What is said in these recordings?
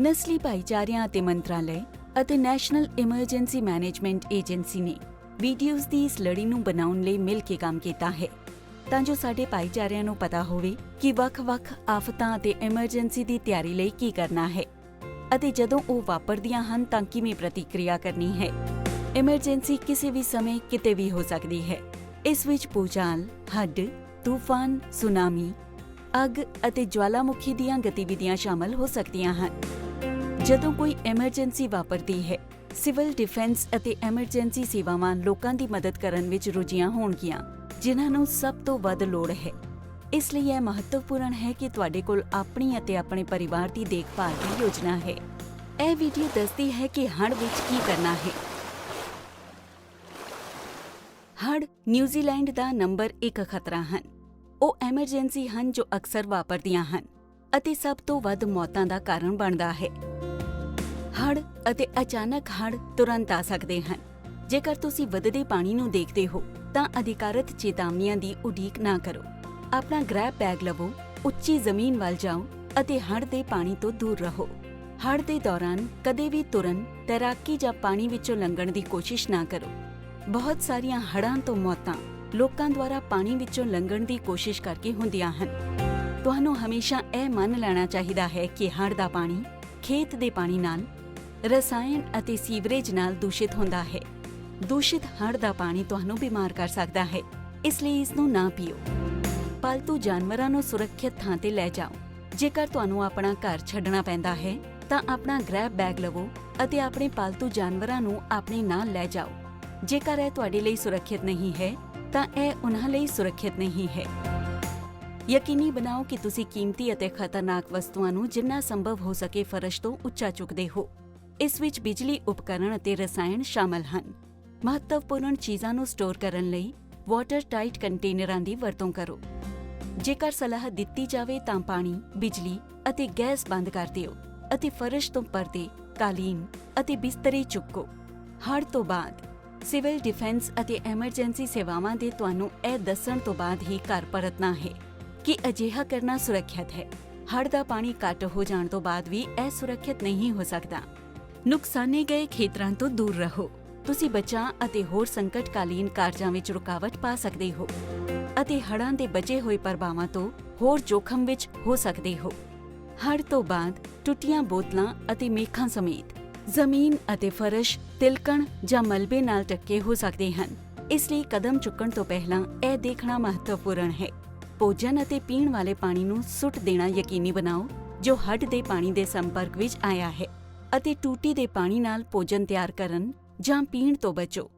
ਨਸਲੀ ਭਾਈਚਾਰਿਆਂ ਅਤੇ ਮੰਤਰਾਲੇ ਅਤੇ ਨੈਸ਼ਨਲ ਇਮਰਜੈਂਸੀ ਮੈਨੇਜਮੈਂਟ ਏਜੰਸੀ ਨੇ ਵੀਡੀਓਜ਼ ਦੀ ਇਸ ਲੜੀ ਨੂੰ ਬਣਾਉਣ ਲਈ ਮਿਲ ਕੇ ਕੰਮ ਕੀਤਾ ਹੈ। ਤਾਂ ਜੋ ਸਾਡੇ ਭਾਈਚਾਰਿਆਂ ਨੂੰ ਪਤਾ ਹੋਵੇ ਕਿ ਵੱਖ-ਵੱਖ ਆਫਤਾਂ ਅਤੇ ਐਮਰਜੈਂਸੀ ਦੀ ਤਿਆਰੀ ਲਈ ਕੀ ਕਰਨਾ ਹੈ ਅਤੇ ਜਦੋਂ ਉਹ ਵਾਪਰਦੀਆਂ ਹਨ ਤਾਂ ਕਿਵੇਂ ਪ੍ਰਤੀਕਿਰਿਆ ਕਰਨੀ ਹੈ। ਐਮਰਜੈਂਸੀ ਕਿਸੇ ਵੀ ਸਮੇਂ ਕਿਤੇ ਵੀ ਹੋ ਸਕਦੀ ਹੈ। ਇਸ ਵਿੱਚ ਭੂਚਾਲ, ਹੱਡ, ਤੂਫਾਨ, ਸੁਨਾਮੀ, ਅੱਗ ਅਤੇ ਜਵਾਲਾਮੁਖੀ ਦੀਆਂ ਗਤੀਵਿਧੀਆਂ ਸ਼ਾਮਲ ਹੋ ਸਕਦੀਆਂ ਹਨ। ਜਦੋਂ ਕੋਈ ਐਮਰਜੈਂਸੀ ਵਾਪਰਦੀ ਹੈ ਸਿਵਲ ਡਿਫੈਂਸ ਅਤੇ ਐਮਰਜੈਂਸੀ ਸੇਵਾਵਾਂ ਲੋਕਾਂ ਦੀ ਮਦਦ ਕਰਨ ਵਿੱਚ ਰੁੱਝੀਆਂ ਹੋਣਗੀਆਂ, ਜਿਨ੍ਹਾਂ ਨੂੰ ਸਭ ਤੋਂ ਵੱਧ ਲੋੜ ਹੈ। ਇਸ ਲਈ ਇਹ ਮਹੱਤਵਪੂਰਨ ਹੈ ਕਿ ਤੁਹਾਡੇ ਕੋਲ ਆਪਣੀ ਅਤੇ ਆਪਣੇ ਪਰਿਵਾਰ ਦੀ ਦੇਖਭਾਲ ਦੀ ਯੋਜਨਾ ਹੈ। ਇਹ ਵੀਡੀਓ ਦੱਸਦੀ ਹੈ ਕਿ ਹੜ੍ਹ ਵਿੱਚ ਕੀ ਕਰਨਾ ਹੈ। ਹੜ੍ਹ ਨਿਊਜ਼ੀਲੈਂਡ ਦਾ ਨੰਬਰ 1 ਖਤਰਾ ਹਨ। ਉਹ ਐਮਰਜੈਂਸੀ ਹਨ ਜੋ ਅਕਸਰ ਵਾਪਰਦੀਆਂ ਹਨ ਅਤੇ ਸਭ ਤੋਂ ਵੱਧ ਮੌਤਾਂ ਦਾ ਕਾਰਨ ਬਣਦਾ ਹੈ। ਹੜ ਅਤੇ ਅਚਾਨਕ ਹੜ ਤੁਰੰਤ ਆ ਸਕਦੇ ਹਨ। ਜੇਕਰ ਤੁਸੀਂ ਵੱਧਦੇ ਪਾਣੀ ਨੂੰ ਦੇਖਦੇ ਹੋ, ਤਾਂ ਅਧਿਕਾਰਤ ਚੇਤਾਵਨੀਆਂ ਦੀ ਉਡੀਕ ਨਾ ਕਰੋ। ਆਪਣਾ ਗ੍ਰੈਬ ਬੈਗ ਲਵੋ, ਉੱਚੀ ਜ਼ਮੀਨ ਵੱਲ ਜਾਓ ਅਤੇ ਹੜ੍ਹ ਦੇ ਪਾਣੀ ਤੋਂ ਦੂਰ ਰਹੋ। ਹੜ੍ਹ ਦੇ ਦੌਰਾਨ ਕਦੇ ਵੀ ਤੁਰਨ, ਤੈਰਾਕੀ ਜਾਂ ਪਾਣੀ ਵਿੱਚੋਂ ਲੰਘਣ ਦੀ ਕੋਸ਼ਿਸ਼ ਨਾ ਕਰੋ। ਬਹੁਤ ਸਾਰੀਆਂ ਹੜਾਂ ਤੋਂ ਮੌਤਾਂ ਲੋਕਾਂ ਦੁਆਰਾ ਪਾਣੀ ਵਿੱਚੋਂ ਲੰਘਣ ਦੀ ਕੋਸ਼ਿਸ਼ ਕਰਕੇ ਹੁੰਦੀਆਂ ਹਨ। ਤੁਹਾਨੂੰ ਹਮੇਸ਼ਾ ਇਹ ਮੰਨ ਲੈਣਾ ਚਾਹੀਦਾ ਹੈ ਕਿ ਹੜ੍ਹ ਦਾ ਪਾਣੀ ਖੇਤ ਦੇ ਪਾਣੀ ਨਾਲ ਰਸਾਇਣ ਅਤੇ ਸੀਵਰੇਜ ਨਾਲ ਦੂਸ਼ਿਤ ਹੁੰਦਾ ਹੈ। ਦੂਸ਼ਿਤ ਹੜ੍ਹ ਦਾ ਪਾਣੀ ਤੁਹਾਨੂੰ ਬਿਮਾਰ ਕਰ ਸਕਦਾ ਹੈ। ਇਸ ਲਈ ਇਸ ਨੂੰ ਨਾ ਪੀਓ। ਪਾਲਤੂ ਜਾਨਵਰਾਂ ਨੂੰ ਸੁਰੱਖਿਅਤ ਥਾਂ ਤੇ ਲੈ ਜਾਓ। ਜੇਕਰ ਤੁਹਾਨੂੰ ਆਪਣਾ ਘਰ ਛੱਡਣਾ ਪੈਂਦਾ ਹੈ, ਤਾਂ ਆਪਣਾ ਗ੍ਰੈਬ ਬੈਗ ਲਵੋ ਅਤੇ ਆਪਣੇ ਪਾਲਤੂ ਜਾਨਵਰਾਂ ਨੂੰ ਆਪਣੇ ਨਾਲ ਲੈ ਜਾਓ। ਜੇਕਰ ਇਹ ਤੁਹਾਡੇ ਲਈ ਸੁਰੱਖਿਅਤ ਨਹੀਂ ਹੈ, ਤਾਂ ਇਹ ਉਹਨਾਂ ਲਈ ਸੁਰੱਖਿਅਤ ਨਹੀਂ ਹੈ। ਯਕੀਨੀ ਬਣਾਓ ਕਿ ਤੁਸੀਂ ਕੀਮਤੀ ਅਤੇ ਖਤਰਨਾਕ ਵਸਤੂਆਂ ਨੂੰ ਜਿੰਨਾ ਸੰਭਵ ਹੋ ਸਕੇ ਫਰਸ਼ ਤੋਂ ਉੱਚਾ ਚੁੱਕਦੇ ਹੋ। ਇਸ ਵਿੱਚ ਬਿਜਲੀ, ਉਪਕਰਣ ਅਤੇ ਰਸਾਇਣ ਸ਼ਾਮਲ ਹਨ। ਮਹੱਤਵਪੂਰਨ ਚੀਜ਼ਾਂ ਨੂੰ ਸਟੋਰ ਕਰਨ ਲਈ ਵਾਟਰ ਟਾਈਟ ਕੰਟੇਨਰਾਂ ਦੀ ਵਰਤੋਂ ਕਰੋ। ਜੇਕਰ ਸਲਾਹ ਦਿੱਤੀ ਜਾਵੇ ਤਾਂ ਪਾਣੀ, ਬਿਜਲੀ ਅਤੇ ਗੈਸ ਬੰਦ ਕਰ ਦਿਓ ਅਤੇ ਫਰਸ਼ ਤੋਂ ਪਰਦੇ, ਕਾਲੀਨ ਅਤੇ ਬਿਸਤਰੇ ਚੁੱਕੋ। ਹੜ੍ਹ ਤੋਂ ਬਾਅਦ ਸਿਵਲ ਡਿਫੈਂਸ ਅਤੇ ਐਮਰਜੈਂਸੀ ਸੇਵਾਵਾਂ ਦੇ ਤੁਹਾਨੂੰ ਇਹ ਦੱਸਣ ਤੋਂ ਬਾਅਦ ਹੀ ਘਰ ਪਰਤਣਾ ਹੈ ਕਿ ਅਜਿਹਾ ਕਰਨਾ ਸੁਰੱਖਿਅਤ ਹੈ। ਹੜ ਦਾ ਪਾਣੀ ਘੱਟ ਹੋ ਜਾਣ ਤੋਂ ਬਾਅਦ ਵੀ ਇਹ ਸੁਰੱਖਿਅਤ ਨਹੀਂ ਹੋ ਸਕਦਾ। ਨੁਕਸਾਨੇ ਗਏ ਖੇਤਰਾਂ ਤੋਂ ਦੂਰ ਰਹੋ। ਤੁਸੀਂ ਬਚਾਅ ਅਤੇ ਹੋਰ ਸੰਕਟਕਾਲੀਨ ਕਾਰਜਾਂ ਵਿੱਚ ਰੁਕਾਵਟ ਪਾ ਸਕਦੇ ਹੋ ਅਤੇ ਹੜ੍ਹਾਂ ਦੇ ਬਚੇ ਹੋਏ ਪ੍ਰਭਾਵਾਂ ਤੋਂ ਹੋਰ ਜੋਖਮ ਵਿੱਚ ਹੋ ਸਕਦੇ ਹੋ। ਹੜ੍ਹ ਤੋਂ ਬਾਅਦ ਟੁੱਟੀਆਂ ਬੋਤਲਾਂ ਅਤੇ ਮੇਖਾਂ ਸਮੇਤ ਜ਼ਮੀਨ ਅਤੇ ਫਰਸ਼ ਤਿਲਕਣ ਜਾਂ ਮਲਬੇ ਨਾਲ ਟੱਕੇ ਹੋ ਸਕਦੇ ਹਨ। ਇਸ ਲਈ ਕਦਮ ਚੁੱਕਣ ਤੋਂ ਪਹਿਲਾਂ ਇਹ ਦੇਖਣਾ ਮਹੱਤਵਪੂਰਨ ਹੈ। ਭੋਜਨ ਅਤੇ ਪੀਣ ਵਾਲੇ ਪਾਣੀ ਨੂੰ ਸੁੱਟ ਦੇਣਾ ਯਕੀਨੀ ਬਣਾਓ ਜੋ ਹੱਡ ਦੇ ਪਾਣੀ ਦੇ ਸੰਪਰਕ ਵਿੱਚ ਆਇਆ ਹੈ। ਅਤੇ ਟੂਟੀ ਦੇ ਪਾਣੀ ਨਾਲ ਭੋਜਨ ਤਿਆਰ ਕਰਨ ਜਾਂ ਪੀਣ ਤੋਂ ਬਚੋ।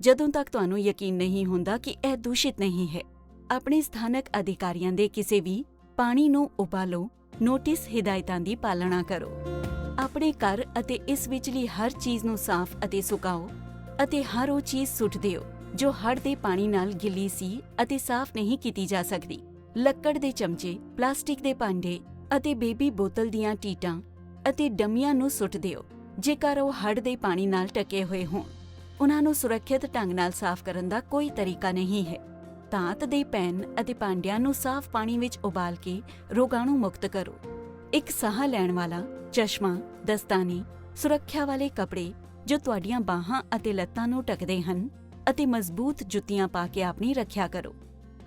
ਜਦੋਂ ਤੱਕ ਤੁਹਾਨੂੰ ਯਕੀਨ ਨਹੀਂ ਹੁੰਦਾ ਕਿ ਇਹ ਦੂਸ਼ਿਤ ਨਹੀਂ ਹੈ, ਆਪਣੇ ਸਥਾਨਕ ਅਧਿਕਾਰੀਆਂ ਦੇ ਕਿਸੇ ਵੀ ਪਾਣੀ ਨੂੰ ਉਬਾਲੋ, ਨੋਟਿਸ ਹਿਦਾਇਤਾਂ ਦੀ ਪਾਲਣਾ ਕਰੋ। ਆਪਣੇ ਘਰ ਅਤੇ ਇਸ ਵਿਚਲੀ ਹਰ ਚੀਜ਼ ਨੂੰ ਸਾਫ਼ ਅਤੇ ਸੁਕਾਓ ਅਤੇ ਹਰ ਉਹ ਚੀਜ਼ ਸੁੱਟ ਦਿਓ ਜੋ ਹੜ ਦੇ ਪਾਣੀ ਨਾਲ ਗਿੱਲੀ ਸੀ ਅਤੇ ਸਾਫ਼ ਨਹੀਂ ਕੀਤੀ ਜਾ ਸਕਦੀ। ਲੱਕੜ ਦੇ ਚਮਚੇ, ਪਲਾਸਟਿਕ ਦੇ ਭਾਂਡੇ ਅਤੇ ਬੇਬੀ ਬੋਤਲ ਦੀਆਂ ਟੀਟਾਂ ਅਤੇ ਡਮੀਆਂ ਨੂੰ ਸੁੱਟ ਦਿਓ, ਜੇਕਰ ਉਹ ਹੜ ਦੇ ਪਾਣੀ ਨਾਲ ਟਕੇ ਹੋਏ ਹੋਣ। ਉਹਨਾਂ ਨੂੰ ਸੁਰੱਖਿਅਤ ਢੰਗ ਨਾਲ ਸਾਫ਼ ਕਰਨ ਦਾ ਕੋਈ ਤਰੀਕਾ ਨਹੀਂ ਹੈ। ਧਾਤ ਦੇ ਪੈਨ ਅਤੇ ਭਾਂਡਿਆਂ ਨੂੰ ਸਾਫ਼ ਪਾਣੀ ਵਿੱਚ ਉਬਾਲ ਕੇ ਰੋਗਾਣੂ ਮੁਕਤ ਕਰੋ। ਇੱਕ ਸਾਹ ਲੈਣ ਵਾਲਾ ਚਸ਼ਮਾ, ਦਸਤਾਨੇ, ਸੁਰੱਖਿਆ ਵਾਲੇ ਕੱਪੜੇ ਜੋ ਤੁਹਾਡੀਆਂ ਬਾਹਾਂ ਅਤੇ ਲੱਤਾਂ ਨੂੰ ਢੱਕਦੇ ਹਨ ਅਤੇ ਮਜ਼ਬੂਤ ਜੁੱਤੀਆਂ ਪਾ ਕੇ ਆਪਣੀ ਰੱਖਿਆ ਕਰੋ।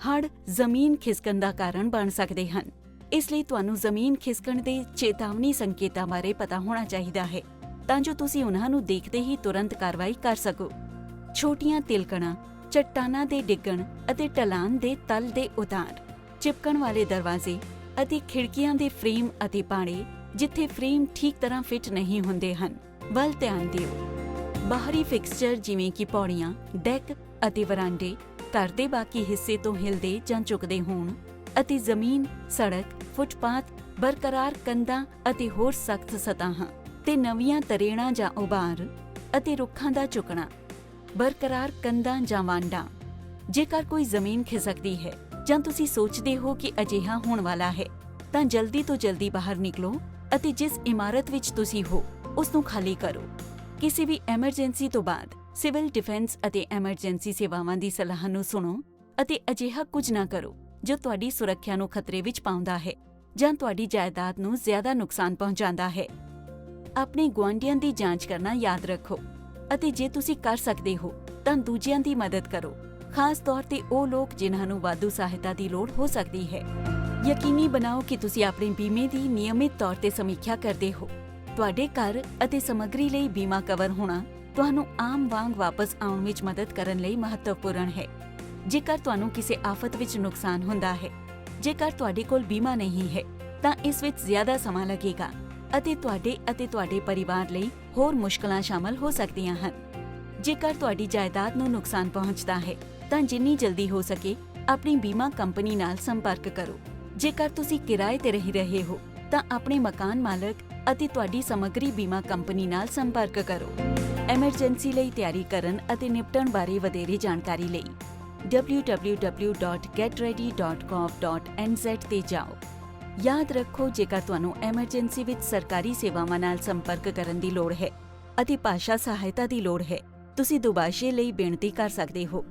ਹੜ ਜ਼ਮੀਨ ਖਿਸਕਣ ਦਾ ਕਾਰਨ ਬਣ ਸਕਦੇ ਹਨ। ਇਸ ਲਈ ਤੁਹਾਨੂੰ ਜ਼ਮੀਨ ਖਿਸਕਣ ਦੇ ਚੇਤਾਵਨੀ ਸੰਕੇਤਾਂ ਬਾਰੇ ਪਤਾ ਹੋਣਾ ਚਾਹੀਦਾ ਹੈ। ਤਾਂ ਜੋ ਤੁਸੀਂ ਉਹਨਾਂ ਨੂੰ ਦੇਖਦੇ ਹੀ ਤੁਰੰਤ ਕਾਰਵਾਈ ਕਰ ਸਕੋ। ਛੋਟੀਆਂ ਤਿਲਕਣਾਂ, ਚੱਟਾਨਾਂ ਦੇ ਡਿੱਗਣ ਅਤੇ ਢਲਾਨ ਦੇ ਤਲ ਦੇ ਉਤਾਰ, ਚਿਪਕਣ ਵਾਲੇ ਦਰਵਾਜ਼ੇ ਅਤੇ ਖਿੜਕੀਆਂ ਦੇ ਫਰੇਮ ਅਤੇ ਪਾੜੇ, ਜਿੱਥੇ ਫਰੇਮ ਠੀਕ ਤਰ੍ਹਾਂ ਫਿਟ ਨਹੀਂ ਹੁੰਦੇ ਹਨ। ਵੱਲ ਧਿਆਨ ਦਿਓ। ਬਾਹਰੀ ਫਿਕਸਚਰ ਜਿਵੇਂ ਕਿ ਪੌੜੀਆਂ ਡੈਕ ਅਤੇ ਵਰਾਂਡੇ ਘਰ ਦੇ ਬਾਕੀ ਹਿੱਸੇ ਤੋਂ ਹਿਲਦੇ ਜਾਂ ਝੁਕਦੇ ਹੋਣ ਅਤੇ ਜ਼ਮੀਨ, ਸੜਕ ਫੁੱਟਪਾਥ ਬਰਕਰਾਰ ਕੰਧਾਂ ਅਤੇ ਹੋਰ ਸਖਤ ਸਤਹਾਂ ਤੇ ਨਵੀਆਂ ਤਰੇੜਾਂ ਜਾਂ ਉਭਾਰ ਅਤੇ ਰੁੱਖਾਂ ਦਾ ਝੁਕਣਾ, ਬਰਕਰਾਰ ਕੰਧਾਂ ਜਾਂ ਵਾਂਡਾਂ। ਜੇਕਰ ਕੋਈ ਜ਼ਮੀਨ ਖਿਸਕਦੀ ਹੈ ਜਾਂ ਤੁਸੀਂ ਸੋਚਦੇ ਹੋ ਕਿ ਅਜਿਹਾ ਹੋਣ ਵਾਲਾ ਹੈ, ਤਾਂ ਜਲਦੀ ਤੋਂ ਜਲਦੀ ਬਾਹਰ ਨਿਕਲੋ ਅਤੇ ਜਿਸ ਇਮਾਰਤ ਵਿੱਚ ਤੁਸੀਂ ਹੋ ਉਸ ਨੂੰ ਖਾਲੀ ਕਰੋ। ਕਿਸੇ ਵੀ ਐਮਰਜੈਂਸੀ ਤੋਂ ਬਾਅਦ ਸਿਵਲ ਡਿਫੈਂਸ ਅਤੇ ਐਮਰਜੈਂਸੀ ਸੇਵਾਵਾਂ ਦੀ ਸਲਾਹ ਨੂੰ ਸੁਣੋ ਅਤੇ ਅਜਿਹਾ ਕੁਝ ਨਾ ਕਰੋ। ਜੋ ਤੁਹਾਡੀ ਸੁਰੱਖਿਆ ਨੂੰ ਖਤਰੇ ਵਿੱਚ ਪਾਉਂਦਾ ਹੈ ਜਾਂ ਤੁਹਾਡੀ ਜਾਇਦਾਦ ਨੂੰ ਜ਼ਿਆਦਾ ਨੁਕਸਾਨ ਪਹੁੰਚਾਉਂਦਾ ਹੈ। ਆਪਣੇ ਗੁਆਂਢੀਆਂ ਦੀ ਜਾਂਚ ਕਰਨਾ ਯਾਦ ਰੱਖੋ ਅਤੇ ਜੇ ਤੁਸੀਂ ਕਰ ਸਕਦੇ ਹੋ, ਤਾਂ ਦੂਜਿਆਂ ਦੀ ਮਦਦ ਕਰੋ। ਖਾਸ ਤੌਰ ਤੇ ਉਹ ਲੋਕ ਜਿਨ੍ਹਾਂ ਨੂੰ ਵਾਧੂ ਸਹਾਇਤਾ ਦੀ ਲੋੜ ਹੋ ਸਕਦੀ ਹੈ। ਯਕੀਨੀ ਬਣਾਓ ਕਿ ਤੁਸੀਂ ਆਪਣੇ ਬੀਮੇ ਦੀ ਨਿਯਮਿਤ ਤੌਰ ਤੇ ਸਮੀਖਿਆ ਕਰਦੇ ਹੋ। ਤੁਹਾਡੇ ਘਰ ਅਤੇ ਸਮੱਗਰੀ ਲਈ ਬੀਮਾ ਕਵਰ ਹੋਣਾ ਤੁਹਾਨੂੰ ਆਮ ਵਾਂਗ ਵਾਪਸ ਆਉਣ ਵਿੱਚ ਮਦਦ ਕਰਨ ਲਈ ਮਹੱਤਵਪੂਰਨ ਹੈ। ਜੇਕਰ ਤੁਹਾਨੂੰ ਕਿਸੇ ਆਫਤ ਵਿੱਚ ਨੁਕਸਾਨ ਹੁੰਦਾ ਹੈ, ਜੇਕਰ ਤੁਹਾਡੇ ਕੋਲ ਬੀਮਾ ਨਹੀਂ ਹੈ, ਤਾਂ ਇਸ ਵਿੱਚ ਜ਼ਿਆਦਾ ਸਮਾਂ ਲੱਗੇਗਾ ਅਤੇ ਤੁਹਾਡੇ ਅਤੇ ਤੁਹਾਡੇ ਪਰਿਵਾਰ ਲਈ ਹੋਰ ਮੁਸ਼ਕਲਾਂ ਸ਼ਾਮਲ ਹੋ ਸਕਦੀਆਂ ਹਨ। ਜੇਕਰ ਤੁਹਾਡੀ ਜਾਇਦਾਦ ਨੂੰ ਨੁਕਸਾਨ ਪਹੁੰਚਦਾ ਹੈ, ਤਾਂ ਜਿੰਨੀ ਜਲਦੀ ਹੋ ਸਕੇ, ਆਪਣੀ ਬੀਮਾ ਕੰਪਨੀ ਨਾਲ ਸੰਪਰਕ ਕਰੋ। ਜੇਕਰ ਤੁਸੀਂ ਕਿਰਾਏ ਤੇ ਰਹਿ ਰਹੇ ਹੋ, ਤਾਂ ਆਪਣੇ ਮਕਾਨ ਮਾਲਕ ਅਤੇ ਤੁਹਾਡੀ ਸਮੱਗਰੀ ਬੀਮਾ ਕੰਪਨੀ ਨਾਲ ਸੰਪਰਕ ਕਰੋ। ਐਮਰਜੈਂਸੀ ਲਈ ਤਿਆਰੀ ਕਰਨ ਅਤੇ ਨਿਪਟਣ ਬਾਰੇ ਵਧੇਰੇ ਜਾਣਕਾਰੀ ਲਈ। www.getready.gov.nz ਤੇ ਜਾਓ। ਯਾਦ ਰੱਖੋ, ਜੇਕਰ ਤੁਹਾਨੂੰ ਐਮਰਜੈਂਸੀ ਵਿੱਚ ਸਰਕਾਰੀ ਸੇਵਾਵਾਂ ਨਾਲ ਸੰਪਰਕ ਕਰਨ ਦੀ ਲੋੜ ਹੈ ਅਤੇ ਭਾਸ਼ਾ ਸਹਾਇਤਾ ਦੀ ਲੋੜ ਹੈ, ਤੁਸੀਂ ਦੁਬਾਸ਼ੇ ਲਈ ਬੇਨਤੀ ਕਰ ਸਕਦੇ ਹੋ।